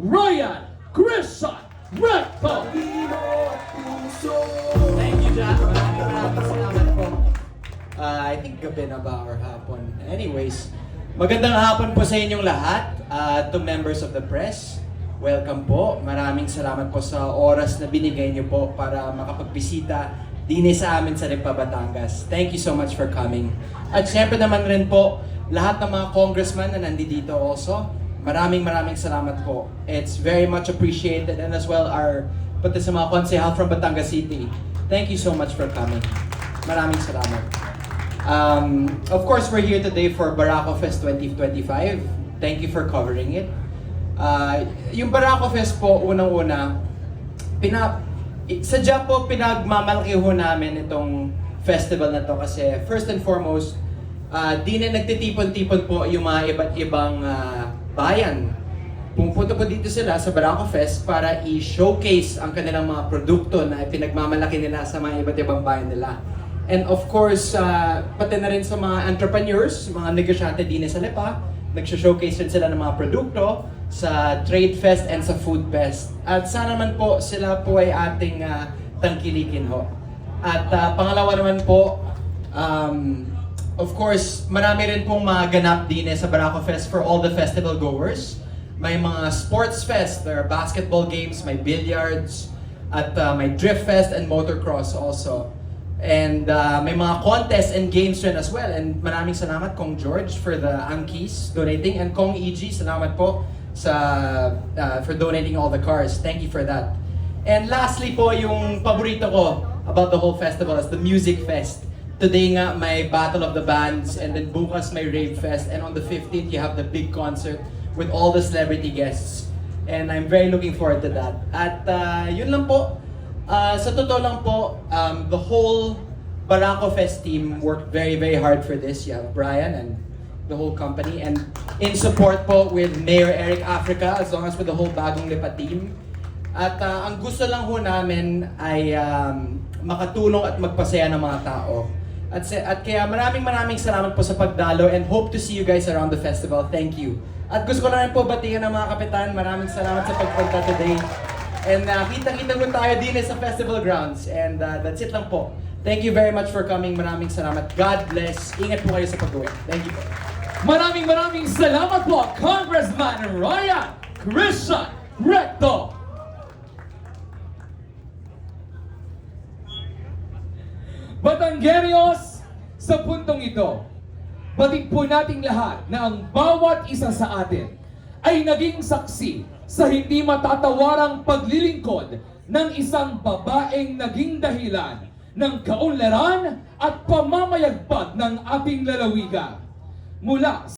Ryan Christian Recto. Thank you, Jack. Uh, I think gabi na ba or hapon? Anyways, magandang hapon po sa inyong lahat. Uh, to members of the press, welcome po. Maraming salamat po sa oras na binigay niyo po para makapagbisita din sa amin sa Lipa, Batangas. Thank you so much for coming. At syempre naman rin po, lahat ng mga congressman na nandito also, maraming maraming salamat po. It's very much appreciated and as well our pati sa mga konsehal from Batangas City. Thank you so much for coming. Maraming salamat. Um, of course, we're here today for Barako Fest 2025. Thank you for covering it. Uh, yung Barako Fest po, unang-una, pina, sadya po pinagmamalaki ho namin itong festival na to kasi first and foremost, uh, di na nagtitipon-tipon po yung mga iba't ibang ah, bayan. Pumupunta po dito sila sa Barako Fest para i-showcase ang kanilang mga produkto na pinagmamalaki nila sa mga iba't ibang bayan nila. And of course, uh, pati na rin sa mga entrepreneurs, mga negosyante din sa Lipa, nagsho-showcase rin sila ng mga produkto sa Trade Fest and sa Food Fest. At sana naman po sila po ay ating uh, tangkilikin ho. At uh, pangalawa naman po, um, of course, marami rin pong mga ganap din sa Barako Fest for all the festival goers. May mga sports fest, there are basketball games, may billiards, at uh, may drift fest and motocross also. And uh, may mga contests and games rin as well. And maraming salamat Kong George for the Ankies donating and Kong EG, salamat po sa uh, for donating all the cars. Thank you for that. And lastly po, yung paborito ko about the whole festival is the Music Fest. Today nga may Battle of the Bands and then bukas may Rave Fest and on the 15th you have the big concert with all the celebrity guests. And I'm very looking forward to that. At uh, yun lang po. Uh, sa totoo lang po, um, the whole Barako Fest team worked very, very hard for this. You have Brian and the whole company. And in support po with Mayor Eric Africa, as long as with the whole Bagong Lipa team. At uh, ang gusto lang ho namin ay um, makatulong at magpasaya ng mga tao. At, sa- at kaya maraming maraming salamat po sa pagdalo and hope to see you guys around the festival. Thank you. At gusto ko na rin po batiin ng mga kapitan. Maraming salamat sa pagpunta today. And uh, kita-kita po tayo din sa festival grounds. And uh, that's it lang po. Thank you very much for coming. Maraming salamat. God bless. Ingat po kayo sa pag-uwi. Thank you po. Maraming maraming salamat po, Congressman Ryan Christian Recto. Batanggerios, sa puntong ito, batik po nating lahat na ang bawat isa sa atin ay naging saksi sa hindi matatawarang paglilingkod ng isang babaeng naging dahilan ng kaunlaran at pamamayagpag ng ating lalawigan. Mula